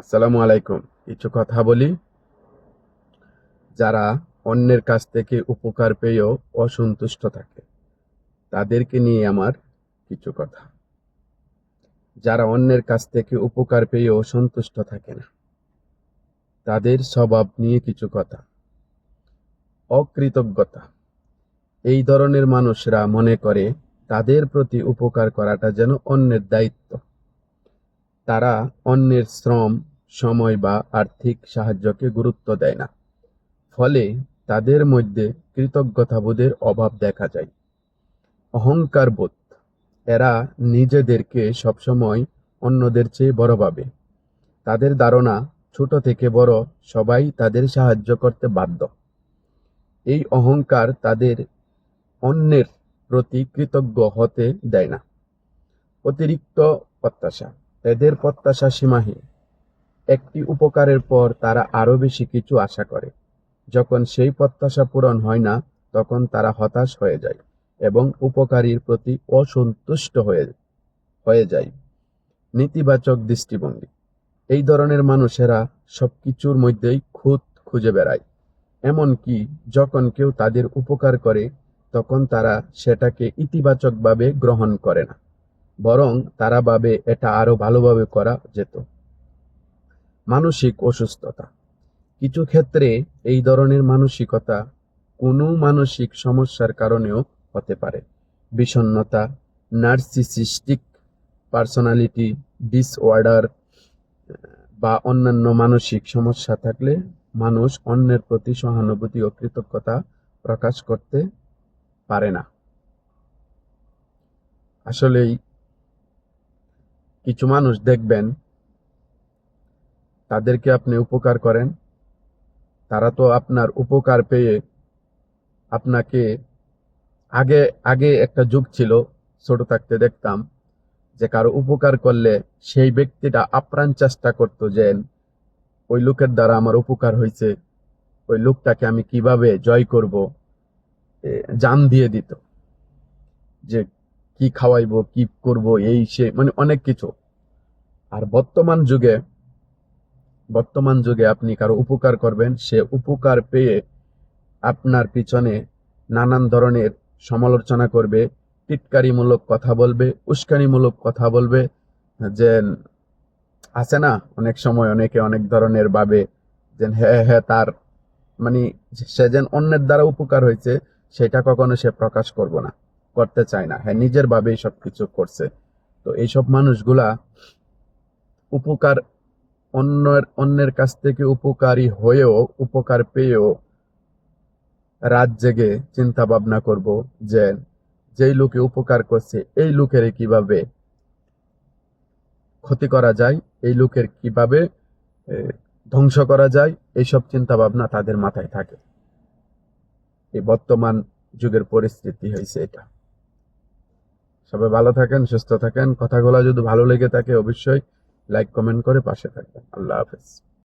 আসসালামু আলাইকুম। কিছু কথা বলি। যারা অন্যের কাছ থেকে উপকার পেয়েও অসন্তুষ্ট থাকে, তাদেরকে নিয়ে আমার কিছু কথা। যারা অন্যের কাছ থেকে উপকার পেয়েও সন্তুষ্ট থাকে না, তাদের স্বভাব নিয়ে কিছু কথা। অকৃতজ্ঞতা। এই ধরনের মানুষরা মনে করে তাদের প্রতি উপকার করাটা যেন অন্যের দায়িত্ব। তারা অন্যের শ্রম সময় বা আর্থিক সাহায্যকে গুরুত্ব দেয় না। ফলে তাদের মধ্যে কৃতজ্ঞতাবোধের অভাব দেখা যায়। অহংকার বোধ, এরা নিজেদেরকে সবসময় অন্যদের চেয়ে বড় ভাবে। তাদের ধারণা ছোট থেকে বড় সবাই তাদের সাহায্য করতে বাধ্য। এই অহংকার তাদের অন্যের প্রতি কৃতজ্ঞ হতে দেয় না। অতিরিক্ত প্রত্যাশা, এদের প্রত্যাশা সীমাহীন। একটি উপকারের পর তারা আরও বেশি কিছু আশা করে। যখন সেই প্রত্যাশা পূরণ হয় না, তখন তারা হতাশ হয়ে যায় এবং উপকারীর প্রতি অসন্তুষ্ট হয়ে হয়ে যায়। নেতিবাচক দৃষ্টিভঙ্গি। এই ধরনের মানুষেরা সব কিছুর মধ্যেই খুঁত খুঁজে বেড়ায়। এমনকি যখন কেউ তাদের উপকার করে, তখন তারা সেটাকে ইতিবাচকভাবে গ্রহণ করে না। বরং তারা ভাবে এটা আরও ভালোভাবে করা যেত। মানসিক অসুস্থতা। কিছু ক্ষেত্রে এই ধরনের মানসিকতা কোনো মানসিক সমস্যার কারণেও হতে পারে। বিষণ্ণতা, নার্সিসিস্টিক পার্সোনালিটি ডিসঅর্ডার, বা অন্যান্য মানসিক সমস্যা থাকলে মানুষ অন্যের প্রতি সহানুভূতি ও কৃতজ্ঞতা প্রকাশ করতে পারে না। আসলেই কিছু মানুষ দেখবেন তাদেরকে আপনি উপকার করেন। তারা তো আপনার উপকার পেয়ে আপনাকে আগে আগে একটা যুগ ছিল, ছোট থাকতে দেখতাম, যে কারও উপকার করলে সেই ব্যক্তিটা আপ্রাণ চেষ্টা করতো যে, ওই লোকের দ্বারা আমার উপকার হয়েছে ওই লোকটাকে আমি কীভাবে জয় করব? জান দিয়ে দিত, যে কি খাওয়াইবো, কি করব, এই সে মানে অনেক কিছু। আর বর্তমান যুগে বর্তমান যুগে আপনি কারও উপকার করবেন, সে উপকার পেয়ে আপনার পিছনে নানান ধরনের সমালোচনা করবে, টিটকারিমূলক কথা বলবে, উস্কানিমূলক কথা বলবে, যে আছে না অনেক সময় অনেকে অনেক ধরনের ভাবে যে হ্যাঁ হ্যাঁ তার মানে সে যেন অন্যের দ্বারা উপকার হয়েছে, সেটা কখনো সে প্রকাশ করব না, করতে চায় না। হ্যাঁ নিজের ভাবেই সব কিছু করছে। তো এইসব মানুষগুলা উপকার অন্যের অন্যের কাছ থেকে উপকারী হয়েও, উপকার পেয়েও রাত জেগে চিন্তা ভাবনা করব যে, যেই লোকে উপকার করছে, এই লোকের কীভাবে ক্ষতি করা যায়, এই লোকের কীভাবে ধ্বংস করা যায়, এইসব চিন্তা ভাবনা তাদের মাথায় থাকে। এই বর্তমান যুগের পরিস্থিতি হয়েছে এটা। সবাই ভালো থাকেন, সুস্থ থাকেন। কথাগুলো যদি ভালো লেগে থাকে, অবশ্যই লাইক কমেন্ট করে পাশে থাকবেন। আল্লাহ হাফেজ।